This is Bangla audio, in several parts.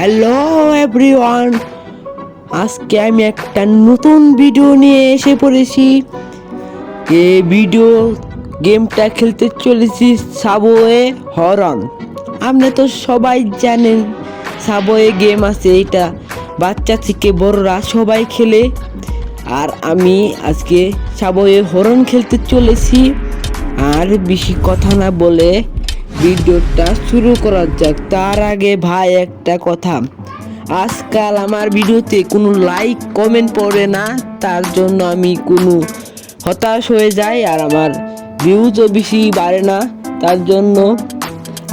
হ্যালো এভরিওয়ান আজকে আমি একটা নতুন ভিডিও নিয়ে এসে পড়েছি। এ ভিডিও গেমটা খেলতে চলেছি সাবওয়ে হরন আপনি তো সবাই জানেন সাবওয়ে গেম আছে এটা বাচ্চা থেকে বড়রা সবাই খেলে। আর আমি আজকে সাবওয়ে হরন খেলতে চলেছি। আর বেশি কথা না বলে ভিডিওটা শুরু করা যাক। তার আগে ভাই একটা কথা। আজকাল আমার ভিডিওতে কোনো লাইক কমেন্ট পড়ে না, তার জন্য আমি কোনো হতাশ হয়ে যাই আর আমার ভিউজও বেশি বাড়ে না, তার জন্য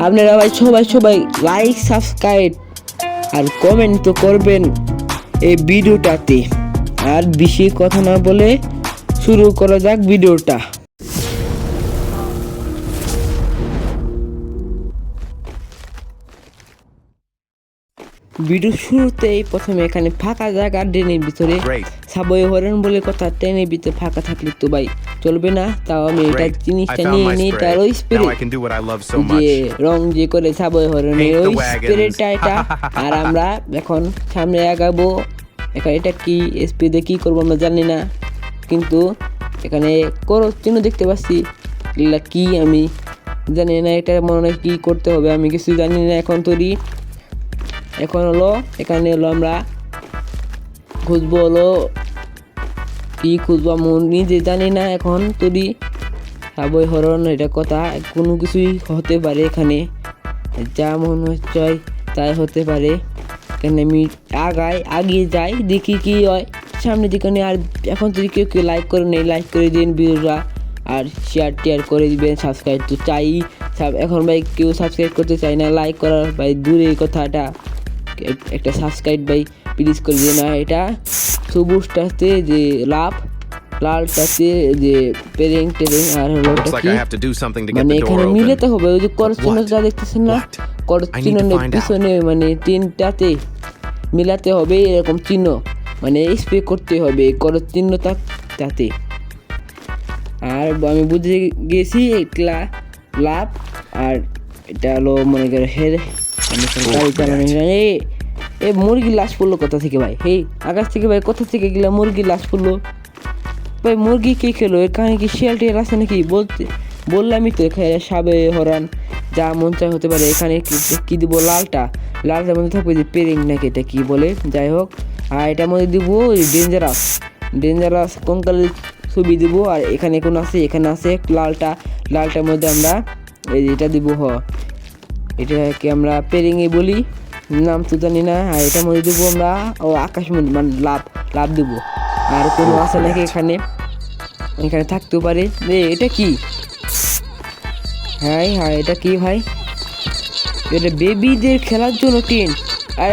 আপনারা ভাই সবাই সবাই লাইক সাবস্ক্রাইব আর কমেন্ট তো করবেন এই ভিডিওটাতে। আর বেশি কথা না বলে শুরু করা যাক ভিডিওটা। ভিডিও শুরুতেই প্রথমে এখানে ফাঁকা জায়গা ট্রেনের ভিতরে. সাবওয়ে হরেন বলে কথা ট্রেনের ভিতরে ফাঁকা থাকলে তো ভাই চলবে না। তাও আমি এটা জিনিসটা নিয়ে নিই তার ওই Now spray I can do what I love so যে রং যে করে সাবওয়ে হরেনের ওই wagons. স্প্রেটা এটা। আর আমরা এখন সামনে আগাবো। এখন এটা কি স্প্রে দিয়ে কি করব আমরা জানি না। কিন্তু এখানে করো চিহ্ন দেখতে পাচ্ছি। কি আমি জানি না এটা মনে হয় কি করতে হবে আমি কিছু জানি না এখন তৈরি। এখন হলো, এখানে হলো আমরা খুঁজবো হলো কি খুঁজবো, আমি নিজে জানি না এখন, তৈরি সাবই হরণ, এটা কথা কোনো কিছুই হতে পারে এখানে। যা মনে হচ্ছে তাই হতে পারে। এখানে আমি আগাই, আগিয়ে যাই, দেখি কি হয়। সামনে দিকে আর এখন যদি কেউ কেউ লাইক করে নেই লাইক করে দিন ভিডিওটা আর শেয়ার টেয়ার করে দিবেন সাবস্ক্রাইব তো চাই। এখন ভাই কেউ সাবস্ক্রাইব করতে চাই না লাইক করার ভাই দূরে কথাটা। এক- একটা সাবস্ক্রাইব ভাই প্লিজ করে দিয়ে না এটা সবুজটাতে যে লাভ লালটাতে যে পেরেং টেরেং আর হলো মানে এখানে. মিলেতে হবে ওই যে যা দেখতেছেন না What? করস I need to চিহ্নের find out. পিছনে মানে তিনটাতে মিলাতে হবে এরকম চিহ্ন মানে স্প্রে করতে হবে করস চিহ্নটা তাতে আর আমি বুঝে গেছি এটা লাভ আর এটা হলো মনে করে হের চালানো এ মুরগির লাশ পড়ল কোথা থেকে ভাই? হেই আকাশ থেকে ভাই কোথা থেকে গেলা মুরগির লাশ পড়ল? ভাই মুরগি কে খেলো? এখানে কি শিয়াল টিয়াল আছে নাকি? বলতে বললামই তো এখানে সাবে হরান। যা মন চায় হতে পারে এখানে কি- দিব লালটা? লালটার মধ্যে থাকবে যে পেরিং নাকি এটা কি বলে? যাই হোক আর এটার মধ্যে দিব ডেঞ্জারাস ডেঞ্জারাস কঙ্কালের ছবি দিব? আর এখানে কোন আছে? এখানে আছে লালটা। লালটার মধ্যে আমরা এই এটা দিব হ। এটাকে আমরা পেরিংয়ে বলি। নাম তো জানি না আর এটার মধ্যে দেবো আমরা ও আকাশ মন্দির মানে লাভ লাভ দেবো। আর কোনো আছে নাকি এখানে? এখানে থাকতেও পারে। এ এটা কি? হ্যাঁ হ্যাঁ এটা কি ভাই? এটা বেবিদের খেলার জন্য টিন। আর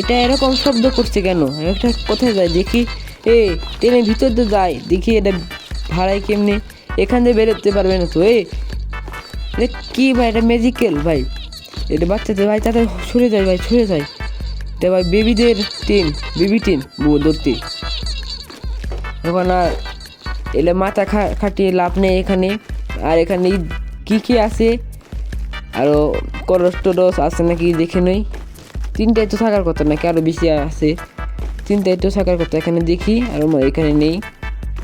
এটা এরকম শব্দ করছে কেন? একটা কোথায় যায় দেখি। এ ট্রেনের ভিতর তো যায়। দেখি এটা ভাড়ায় কেমনে? এখান দিয়ে বেরোতে পারবে না তো এ। কি ভাই এটা ম্যাজিক্যাল ভাই। এটা বাচ্চাদের ভাই, তাদের সরে যায় ভাই, সরে যায়। এটা ভাই, বেবিদের টিন বেবি টিন ধরতে এখন আর এলে মাথা খাটিয়ে লাভ নেই এখানে। আর এখানে কি কি আছে? আরও করস টরস আছে নাকি দেখে নই। তিনটাই তো থাকার কথা নাকি আরও বেশি আছে। তিনটাই তো থাকার কথা, এখানে দেখি। আর এখানে নেই।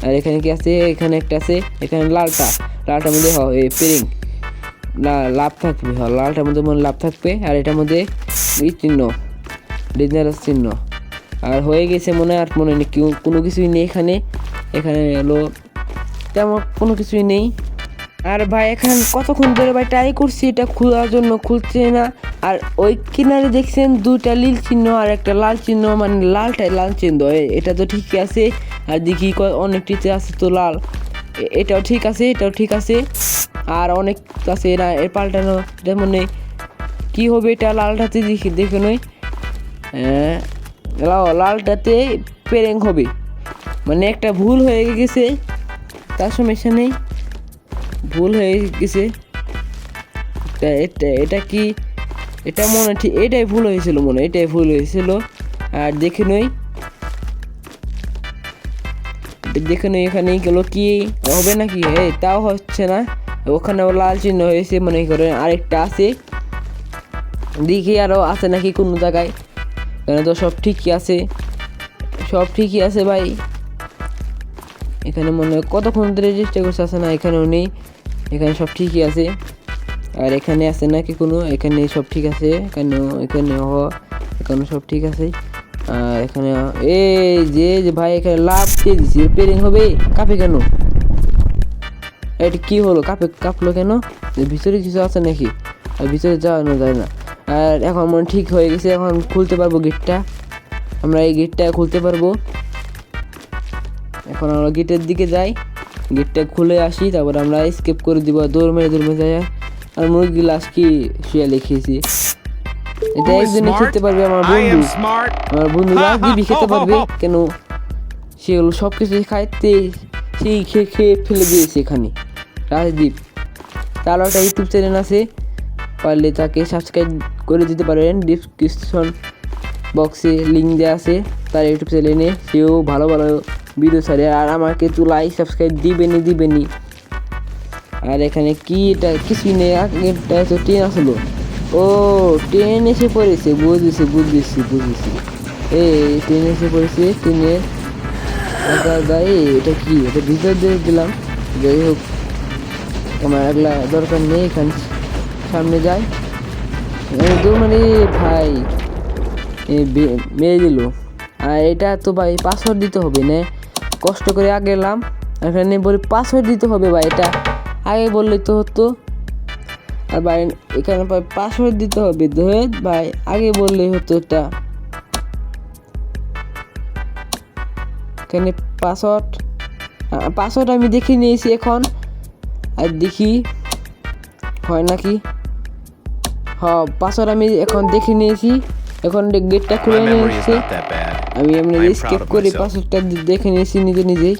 আর এখানে কি আছে? এখানে একটা আছে, এখানে লালটা। লালটা মধ্যে হ এ পেরিং লাভ থাকবে হ লালটার মধ্যে মনে লাভ থাকবে, আর এটার মধ্যে এই চিহ্ন ডেঞ্জারাস চিহ্ন। আর হয়ে গেছে মনে আর মনে নেই, কেউ কোনো কিছুই নেই এখানে এখানে হলো তেমন কোনো কিছুই নেই। আর ভাই, এখানে কতক্ষণ ধরে ভাই ট্রাই করছি, এটা খোলার জন্য খুলছে না। আর ওই কিনারে দেখছেন দুটা নীল চিহ্ন আর একটা লাল চিহ্ন মানে লালটাই লাল চিহ্ন এটা তো ঠিকই আছে। আর দেখি অনেকটিতে আছে তো লাল। এটাও ঠিক আছে, এটাও ঠিক আছে। আর অনেক আছে না এর পাল্টানো এটা মানে কি হবে এটা লালটাতে দেখি দেখে নই। হ্যাঁ, লাল- লালটাতে পেরেং হবে। মানে একটা ভুল হয়ে গেছে তার সমস্যা নেই। ভুল হয়ে গেছে। এটা এটা কি? এটা মনে হয় ঠিক এটাই ভুল হয়েছিল মনে হয় এটাই ভুল হয়েছিল। আর দেখে নই। দেখে নই এখানে গেলো কি? হবে নাকি? এই তাও হচ্ছে না। ওখানে আবার লাল চিহ্ন হয়েছে, মনে করেন আরেকটা আছে। দেখি আরও আছে নাকি কোনো জায়গায়। এখানে তো সব ঠিকই আছে। সব ঠিকই আছে ভাই। এখানে মনে হয় কতক্ষণ ধরে চেষ্টা করছে আছে না, এখানেও নেই। এখানে সব ঠিকই আছে। আর এখানে আছে নাকি কোনো, এখানে সব ঠিক আছে। এখানেও এখানেও এখানে সব ঠিক আছে। আর এখানে, এই যে ভাই এখানে লাভ দিয়ে দিছি পেরিং হবে? কাপে কেন? এটা কি হলো? কাপে কাঁপলো কেন? ভিতরে কিছু আছে নাকি? আর ভিতরে যাওয়ানো যায় না। আর এখন মনে ঠিক হয়ে গেছে এখন খুলতে পারব গেটটা আমরা এই গেটটা খুলতে পারব। এখন আমরা গেটের দিকে যাই। গেটটা খুলে আসি তারপর আমরা স্কেপ করে দিব দৌড় মেরে দৌড় মেরে যাই। আর মুরগি লাশ কি শুয়ে লিখেছি? এটা একদিনে খেতে পারবে আমার বন্ধু। আমার বন্ধু হা, হা, খেতে পারবে। কেন? সেগুলো সব কিছু খাইতে সেই খেয়ে খেয়ে ফেলে দিয়েছে এখানে। রাজদীপ। তার একটা ইউটিউব চ্যানেল আছে। পারলে তাকে সাবস্ক্রাইব করে দিতে পারেন। ডিসক্রিপশন বক্সে লিঙ্ক দেওয়া আছে তার ইউটিউব চ্যানেলে সেও ভালো ভালো ভিডিও ছাড়ে। আর আমাকে তো লাইক সাবস্ক্রাইব দিবেনি দিবেনি আর এখানে কি এটা? কিছুই নেই। আগেরটা তো ট্রেন আসলো। ও ট্রেন এসে পড়েছে। বুঝেছি বুঝেছি বুঝেছি। এই ট্রেন এসে পড়েছে। ট্রেনের এই এটা কি? এটা ভিতর দিয়ে দিলাম। যাই হোক। আমার এগুলা দরকার নেই এখানে। সামনে যাই। মানে ভাই মেরে দিল। আর এটা তো ভাই পাসওয়ার্ড দিতে হবে না। কষ্ট করে আগে এলাম। এখানে বলি পাসওয়ার্ড দিতে হবে ভাই, এটা আগে বললেই তো হতো। আর ভাই, এখানে ভাই পাসওয়ার্ড দিতে হবে ধর ভাই, আগে বললেই হতো এটা। এখানে পাসওয়ার্ড পাসওয়ার্ড আমি দেখে নিয়েছি এখন। আর দেখি। হয় নাকি? হ পাসওয়ার্ড আমি এখন দেখে নিয়েছি। এখন গেটটা খুলে নিয়েছি. আমি এমনি স্কেপ করে. পাসওয়ার্ডটা দেখে নিয়েছি নিজে নিজেই।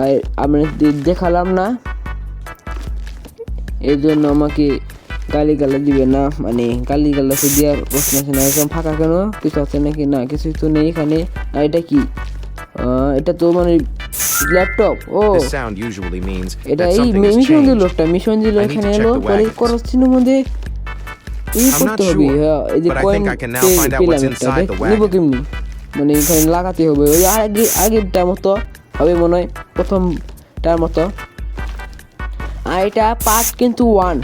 আর আমি দেখালাম না। এই জন্য আমাকে গালি গালা দিবে না। মানে গালি গালা তো দেওয়ার প্রশ্ন আছে না। একদম ফাঁকা কেন? কিছু আছে নাকি? না কিছু তো নেই এখানে। আর এটা কি? এটা তো মানে ল্যাপটপ ও এটা এই মিশন দিল. একটা মিশন দিল এখানে এলো পরে wagons. করছিনের মধ্যে ই I'm করতে হবে এই যে কয়েন পেলাম নিবো. কেমনি মানে এখানে লাগাতে হবে ওই আগে আগেরটা মতো হবে মনে হয় প্রথমটার মতো আর এটা পার্ট কিন্তু ওয়ান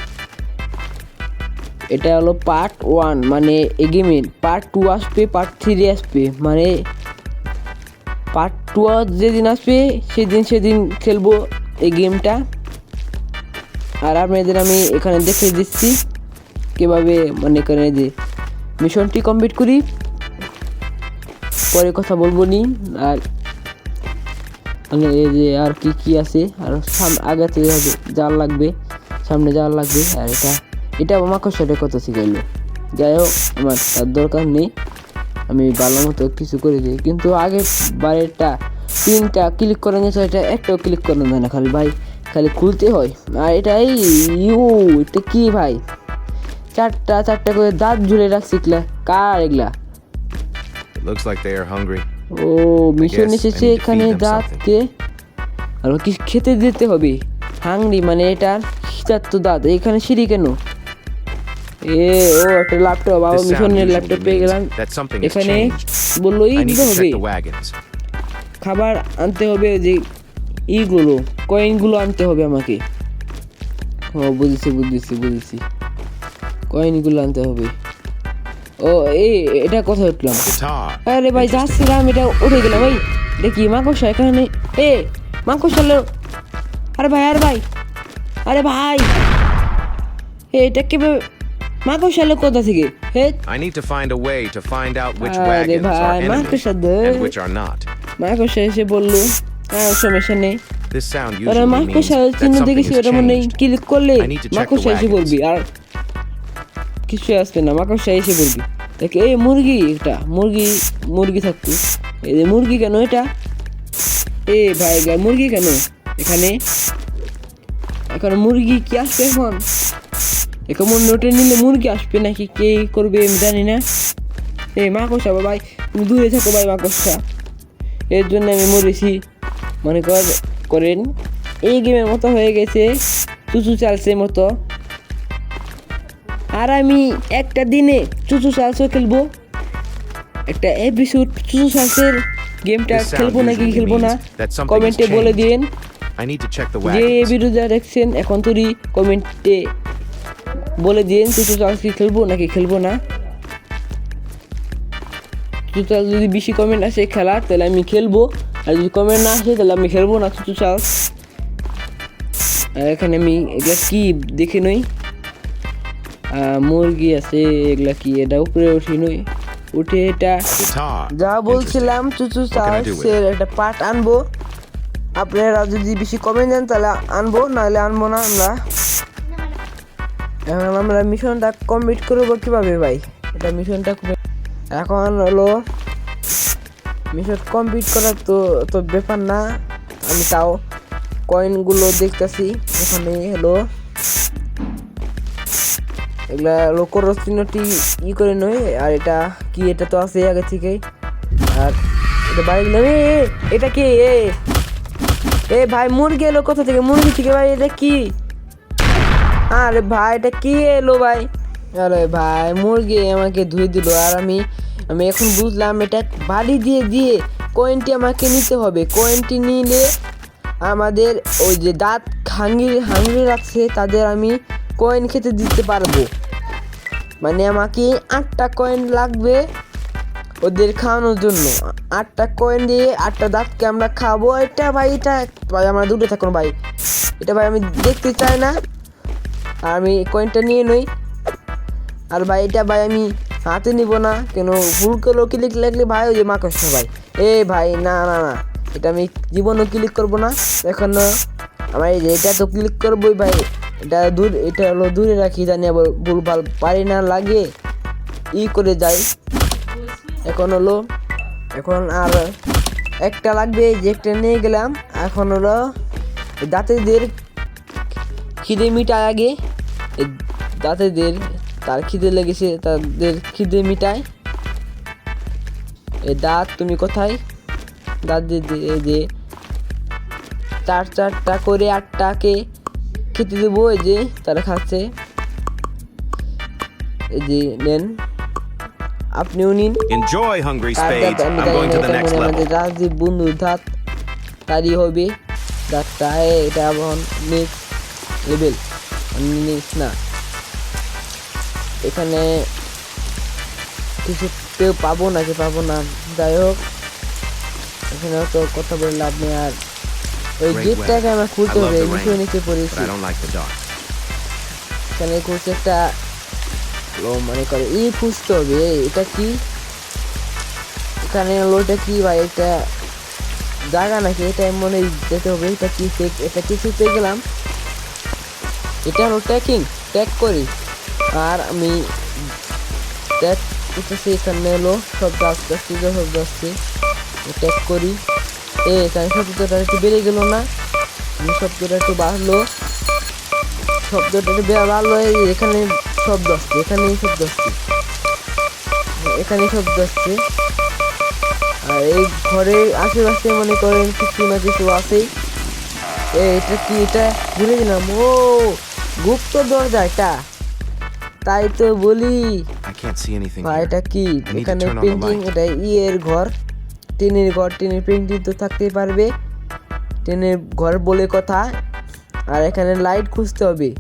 এটা হলো পার্ট ওয়ান মানে এই গেমের পার্ট টু আসবে পার্ট থ্রি আসবে মানে পার্ট টু যেদিন আসবে, সেদিন সেদিন খেলব এই গেমটা আর আপনাদের আমি এখানে দেখে দিচ্ছি কীভাবে মনে করেন যে মিশনটি কমপ্লিট করি। পরে কথা বলব নি। আর মানে এই যে আর কি কি আছে, আর সামনে আগাতে হবে জাল লাগবে, সামনে জাল লাগবে। আর এটা এটা আমাকে সেটা কত শিখাইলো। যাই হোক, আমার তার দরকার নেই। আমি ভালো মতো কিছু করে দিই কিন্তু আগের বারেরটা তিনটা ক্লিক করে নিয়েছে এটা একটাও ক্লিক করানো যায় না খালি ভাই খালি খুলতে হয়। আর এটা এই ইউ এটা কি ভাই? চারটা চারটা করে দাঁত ঝুলে রাখছি এগুলা কার এগুলা? Looks like they are hungry. ও মিশন এসেছে এখানে দাঁতকে। আর কি খেতে দিতে হবে। হাংরি মানে চার তো দাঁত এখানে সিঁড়ি কেন? এ ও একটা ল্যাপটপ বাবা মিশনের ল্যাপটপ পেয়ে গেলাম। that something has এখানে বলল দিতে হবে. খাবার আনতে হবে যে ইগুলো কয়েনগুলো আনতে হবে আমাকে। ও বুঝেছি বুঝেছি বুঝেছি। কয়েনগুলো আনতে হবে। ও এই এটা কোথায় উঠলাম। আরে ভাই যাচ্ছিলাম এটা উঠে গেলাম ভাই। দেখি মাকড়সা এখানে। এ মাকড়সা আরে ভাই আরে ভাই আরে ভাই। এটা কীভাবে মাকড়সা লো কোথা থেকে। হে I need to find a way to find out which wagons are they. and which are not. মাকড়সা এসে বলল আর সমস্যা নেই। ওরা মাকড়সা that চিহ্ন দেখেছি ওটা মনে ক্লিক করলে এসে wagons. পড়বি আর কিছু আসবে না মাকড়সা এসে পড়বি দেখ এই মুরগি এটা মুরগি মুরগি থাকতো। এই যে মুরগি কেন এটা? এ ভাই মুরগি কেন? এখানে? এখন মুরগি কি আসবে এখন? এখন নোটে নিলে মুরগি আসবে নাকি কে করবে আমি জানি না। এই মাকড়সা ভাই তুমি দূরে থাকো ভাই মাকড়সা এর জন্য আমি মরেছি। মনে কর করেন এই গেমের মতো হয়ে গেছে চুচু চালসের মতো। আর আমি একটা দিনে চুচু চালসও খেলব। একটা এপিসোড চুচুসাসের গেমটা খেলব নাকি খেলব না? কমেন্টে বলে. দিন যে এই. ভিডিওটা দেখছেন এখন তোরই কমেন্টে বলে দিন চুচুসাস কি খেলব নাকি খেলব না? চুচুসাস যদি বেশি কমেন্ট আসে খেলা তাহলে আমি খেলব। আর যদি কমেন্ট না আসে তাহলে আমি খেলব না চুচুসাস আর এখানে আমি এগুলা কি দেখে নই। মুরগি আছে এগুলা কি? এটা উপরে উঠি নই। উঠে এটা যা বলছিলাম চুচু চার্চের একটা পার্ট আনব। আপনারা যদি বেশি কমেন্ট দেন তাহলে আনব নাহলে আনব না আমরা। এখন আমরা মিশনটা কমপ্লিট করব কীভাবে ভাই? এটা মিশনটা এখন হলো মিশন কমপ্লিট করার তো তো ব্যাপার না। আমি তাও কয়েনগুলো দেখতেছি। এখানে হলো এগুলা লোকর চিহ্নটি ই করে নয়। আর এটা কি এটা তো আছে আগে থেকেই। আর এটা বাইক এ, এটা কি? এ ভাই মুরগি এলো কোথা থেকে? মুরগি থেকে ভাই এটা কি? আরে ভাই, এটা কি এলো ভাই? আরে ভাই, মুরগি আমাকে ধুয়ে দিল আর আমি আমি এখন বুঝলাম এটা বাড়ি দিয়ে দিয়ে কয়েনটি আমাকে নিতে হবে। কয়েনটি নিলে আমাদের ওই যে দাঁত হাঙ্গি হাঙ্গি রাখছে, তাদের আমি কয়েন খেতে দিতে পারব। মানে আমাকে আটটা কয়েন লাগবে ওদের খাওয়ানোর জন্য। আটটা কয়েন দিয়ে আটটা দাঁতকে আমরা খাব। এটা ভাই এটা ভাই, আমরা দূরে থাকুন ভাই। এটা ভাই, আমি দেখতে চাই না। আর আমি কয়েনটা নিয়ে নই। আর ভাই, এটা ভাই আমি হাতে নিব না। কেন? ভুল করলেও ক্লিক লাগলে ভাই, ওই যে মাকস ভাই। এ ভাই, না না না। এটা আমি জীবনও ক্লিক করব না। এখন আমার এটা তো ক্লিক করবোই ভাই। এটা দূর, এটা হলো দূরে রাখি, জানি আবার ভুলভাল পারি না লাগে। ই করে যাই। এখন হলো, এখন আর একটা লাগবে, যে একটা নিয়ে গেলাম। এখন হলো, দাঁতেদের খিদে মিটায় আগে। দাঁতেদের তার খিদে লেগেছে তাদের খিদে মিটায়। এ দাঁত তুমি কোথায়? দাঁত দিয়ে যে চার চারটা করে আটটাকে খেতে দেবো এই যে তারা খাচ্ছে। এই যে নেন আপনিও নিন। Enjoy, Hungry তার Spades. দাঁত আমি I'm জানি going না, to the এটা next মনে হয় level. আমাদের রাজদীপ বন্ধুর দাঁত তারই হবে। দাঁতটা এটা এখন নেক্সট লেভেল নেক্সট না। এখানে কিছু কেউ পাবো নাকি পাবো না। যাই হোক এখানে তো কথা বলে লাভ নেই আর। ওই গেটটাকে আমার খুলতে হবে নিচে নিচে পড়েছি. এখানে খুঁজছে একটা মানে করে ই খুঁজতে হবে এটা কি? এখানে হলো এটা কি ভাই এটা জায়গা নাকি? এটা মনে যেতে হবে এটা কি এটা কিছু পেয়ে গেলাম। এটা হলো ট্যাকিং ট্যাগ করি। আর আমি ট্যাগ করতেছি, এখানে হলো শব্দ আস্তে আস্তে যে শব্দ আসছে ট্যাগ করি। এ, এখানে শব্দটা একটু বেড়ে গেল না। শব্দটা একটু বাড়লো। শব্দটা একটু বে- ভালো এই এখানে শব্দ আসছে এখানে শব্দ আসছে এখানে শব্দ আসছে আর এই ঘরের আশেপাশে মনে করেন কিছু না কিছু আছেই। এটা কি, এটা ভুলে গেলাম। ও! গুপ্ত দরজা এটা তাই তো বলি. এটা কি? এখানে পেন্টিং এটা ইয়ের ঘর। টিনের ঘর টিনের পেন্টিং তো থাকতেই পারবে। টিনের ঘর বলে কথা। আর এখানে লাইট খুঁজতে হবে।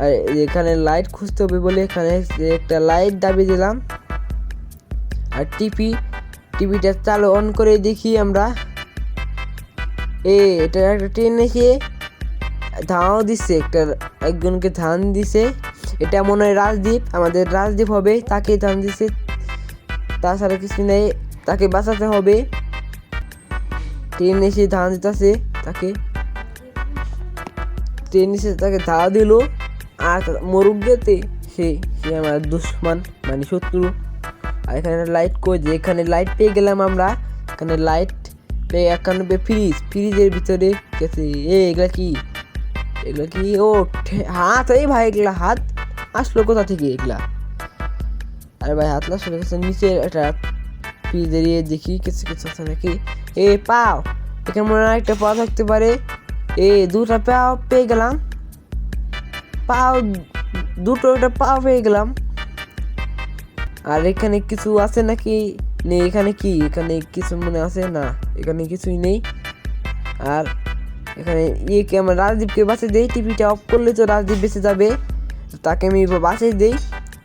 আর এখানে লাইট খুঁজতে হবে বলে এখানে একটা লাইট দাবি দিলাম। আর টিপি টিভিটা চালু অন করে দেখি আমরা। এ এটা একটা ট্রেন এসে ধাও দিচ্ছে একটা একজনকে ধান দিছে। এটা মনে হয় রাজদ্বীপ, আমাদের রাজদ্বীপ হবে, তাকে ধান দিছে। তাছাড়া কিছু নেই, তাকে বাঁচাতে হবে। ট্রেন এসে ধান দিতেছে, তাকে। ট্রেন এসে তাকে ধাওয়া দিল, আর মরুক গেতে সে সে আমার দুশ্মন মানে শত্রু। আর এখানে লাইট কই যে, এখানে লাইট পেয়ে গেলাম আমরা। এখানে লাইট পেয়ে একানব্বই ফ্রিজ ফ্রিজের ভিতরে গেছে। এ, এগুলা কি? এগুলা কি? ও হাত, এই ভাই এগুলা হাত। আসলো কোথা থেকে এগুলা? আরে ভাই, হাত আসলে গেছে নিচে একটা ফ্রিজের ইয়ে দেখি, কিছু কিছু আছে নাকি? এ, পাও। এখানে মনে হয় একটা পাও থাকতে পারে। এ, দুটা পাও পেয়ে গেলাম। পাও, দুটো একটা পাও পেয়ে গেলাম। আর এখানে কিছু আছে নাকি? নেই, এখানে কি? এখানে কিছু মনে আছে? না, এখানে কিছুই নেই। আর এখানে ইয়েকে আমার রাজদীপকে বাঁচে দেই, টিভিটা অফ করলে তো রাজদীপ বেঁচে যাবে। তাকে আমি বাঁচে দেই,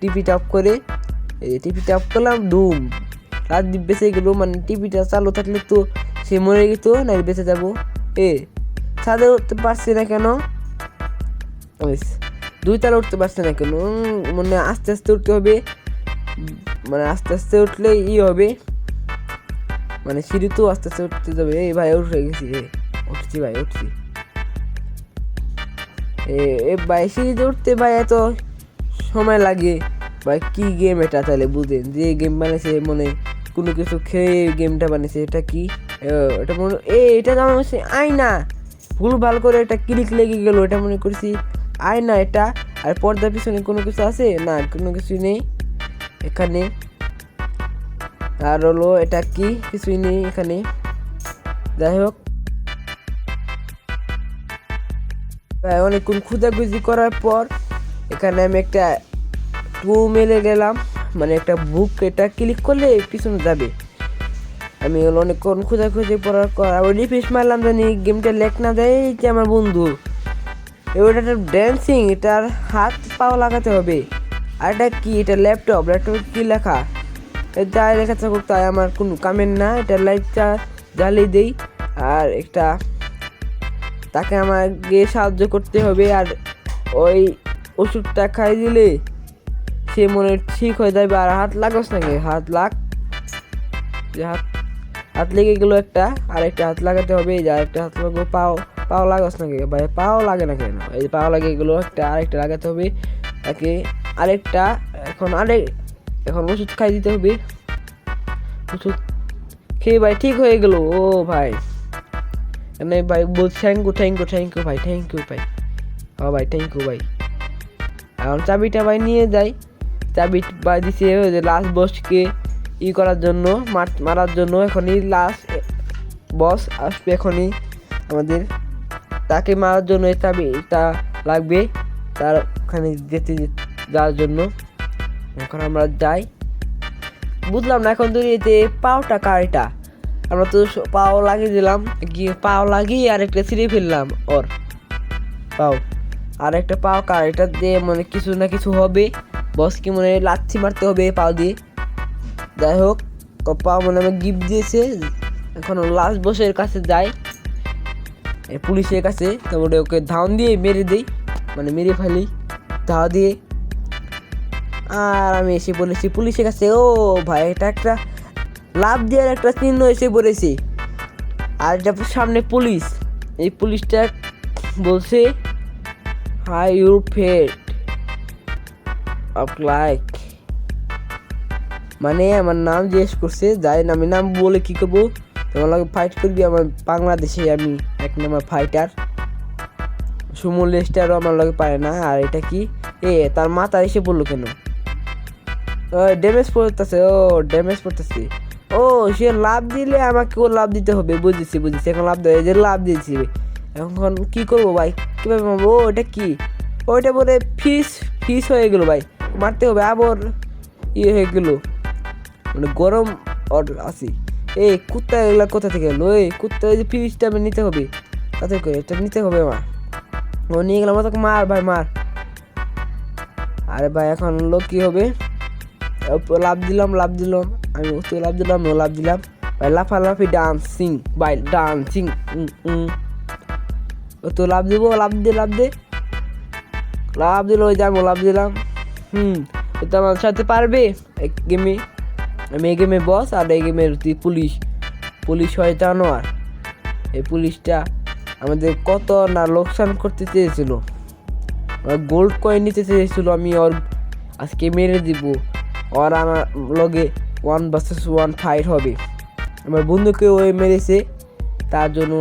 টিভিটা অফ করে। টিভিটা অফ করলাম, ডুম। রাজদীপ বেঁচে গেলো মানে টিভিটা চালু থাকলে তো সে মরে যেত না বেঁচে যাব। এ, ছাদে উঠতে পারছি না কেন? দুই তালা উঠতে পারছে না কেন? মানে আস্তে আস্তে উঠতে হবে। মানে আস্তে আস্তে উঠলে ই হবে। মানে সিঁড়ি তো আস্তে আস্তে উঠতে যাবে। এই ভাই, উঠে গেছি উঠছি ভাই, উঠছি। এ ভাই সিঁড়িতে উঠতে ভাই এত সময় লাগে। ভাই, কি গেম এটা তাহলে বুঝেন? যে গেম বানিয়েছে মনে কোনো কিছু খেয়ে গেমটা বানিয়েছে এটা কি? এটা মনে, এ, এটা তো আমার আয়না। ভুল, ভালো করে একটা ক্লিক লেগে গেল, এটা মনে করছি আয়না এটা। আর পর্দার পিছনে কোনো কিছু আছে? না, কোনো কিছু নেই এখানে। আর হলো এটা কি? কিছুই নেই এখানে। যাই হোক। অনেকক্ষণ খুঁজাখুঁজি করার পর এখানে আমি একটা টু মেলে গেলাম মানে একটা বুক এটা ক্লিক করলে পিছনে যাবে। আমি অনেকক্ষণ খোঁজাখুঁজি পর আবার রিফ্রেশ মারলাম জানি গেমটা লেখ না দেয় যে আমার বন্ধু। একটা ড্যান্সিং এটার হাত পাও লাগাতে হবে। আর এটা কি? এটা ল্যাপটপ ল্যাপটপ কি লেখা? যাই লেখা থাকুক, তাই আমার কোনো কামের না। এটা লাইটটা জ্বালিয়ে দেই। আর একটা তাকে আমাকে সাহায্য করতে হবে আর ওই ওষুধটা খাই দিলে সে মনে ঠিক হয়ে যাবে আর হাত লাগস নাকি হাত লাগ। হাত হাত লেগে গেলো একটা আর একটা হাত লাগাতে হবে, এই যে আরেকটা হাত লাগবো, পাও পাও লাগাস নাকি ভাই, পাও লাগে না কেন? এই পাও লাগে গেলো একটা, আরেকটা লাগাতে হবে, তাকে আরেকটা, এখন আরেক এখন ওষুধ খাই দিতে হবে। ওষুধ খেয়ে ভাই ঠিক হয়ে গেলো, ও ভাই। এনে ভাই বল thank you thank you thank you ভাই থ্যাংক ইউ ভাই হ্যাঁ ভাই থ্যাংক ইউ ভাই এখন চাবিটা ভাই নিয়ে যাই। চাবি ভাই দিছে ওই যে লাস্ট বসকে ই করার জন্য মারার জন্য। এখনই লাস্ট বস আসবে এখনই আমাদের। তাকে মারার জন্য এই চাবিটা লাগবে। তার ওখানে যেতে যাওয়ার জন্য। এখন আমরা যাই। বুঝলাম না এখন তো এতে পাওটা কার এটা? আমরা তো পাও লাগিয়ে দিলাম, গিয়ে পাও লাগিয়ে আর একটা ছিঁড়ে ফেললাম, ওর। পাও। আর একটা পাও কার? এটা দিয়ে মানে কিছু না কিছু হবে। বসকে মনে লাচ্ছি মারতে হবে পাও দিয়ে। যাই হোক পাও মানে আমার গিফট দিয়েছে। এখন লাস্ট বসের কাছে এ পুলিশের কাছে, তারপরে ওকে ধান দিয়ে মেরে দিই। মানে মেরে ফেলি, ধাওয়া দিয়ে। আর আমি এসে বলেছি, পুলিশের কাছে, ও ভাই, এটা একটা লাভ দেওয়ার একটা চিহ্ন এসে পড়েছে। আর এটা সামনে পুলিশ। এই পুলিশটা বলছে হাই ইউর ফেট লাইক মানে আমার নাম জিজ্ঞেস করছে, যাই আমি নাম বলে কি করব? তোমার লগে ফাইট করবি, আমার বাংলাদেশে আমি এক নম্বর ফাইটার সুমন লেস্টারও আমার লগে পারে না, আর এটা কি? এ, তার মাথা এসে বলল কেন? ড্যামেজ পড়তেছে, ও ড্যামেজ পড়তেছে। ও, সে লাভ দিলে আমাকে আমাকেও লাভ দিতে হবে। বুঝেছি বুঝেছি। এখন লাভ দেবে যে লাভ দিয়েছি। এখন কি করব ভাই? কীভাবে ও, এটা কি? ওইটা বলে ফিস ফিস হয়ে গেলো ভাই। মারতে হবে, আবার ইয়ে হয়ে গেলো। মানে গরম অর আসি এই কুত্তা এগুলা কোথা থেকে এলো? এই কুত্তা ওই যে ফিসটা আমি নিতে হবে। তাতে করে, এটা নিতে হবে আমার। ও, নিয়ে গেলাম তোকে মার ভাই, মার। আরে ভাই, এখন লোক কী হবে? ও লাভ দিলাম লাভ দিলাম। আমি ওকে লাভ দিলাম ও লাভ দিলাম। ভাই, লাফালাফি ডান্সিং বাই ডান্সিং ও তো লাভ দিব, লাভ দে লাভ দে। লাভ দিল, ওই যাব লাভ দিলাম। হুম ও তো আমার সাথে পারবে? এক গেমে আমি এই গেমে বস আর এই গেমের তুই পুলিশ। পুলিশ হয় জানোয়ার এই পুলিশটা আমাদের কত না লোকসান করতে চেয়েছিল। গোল্ড কয়েন নিতে চেয়েছিল, আমি ওর আজকে মেরে দিব। ওর আমার লগে ওয়ান ভার্সেস ওয়ান ফাইট হবে আমার বন্ধুকে ওই মেরেছে তার জন্য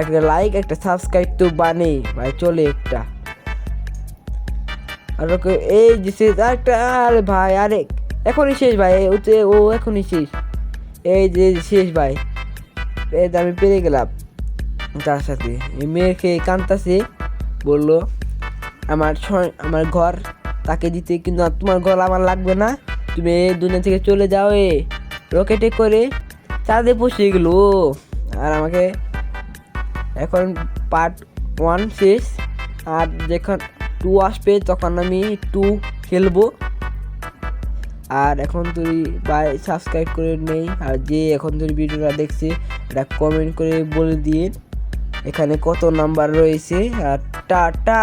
একটা লাইক একটা সাবস্ক্রাইব তো বানেই ভাই চলে একটা আর ওকে এই শেষ আরেকটা আরে ভাই আরে এখনই শেষ ভাই ওতে ও এখনই শেষ এই যে শেষ ভাই এই যে আমি পেরে গেলাম তার সাথে মেয়েকে কান্তাছে বলল আমার আমার ঘর তাকে দিতে, কিন্তু তোমার ঘর আমার লাগবে না। তুমি দুনিয়া থেকে চলে যাও এ। রকেটে করে চাঁদে পৌঁছে গেল। আর আমাকে এখন পার্ট ওয়ান শেষ। আর যখন টু আসবে, তখন আমি টু খেলব। আর এখন তুই বাই সাবস্ক্রাইব করে নেই, আর যে এখন তুই ভিডিওটা দেখছে, এটা কমেন্ট করে বলে দিয়ে, এখানে কত নাম্বার রয়েছে। আর টাটা!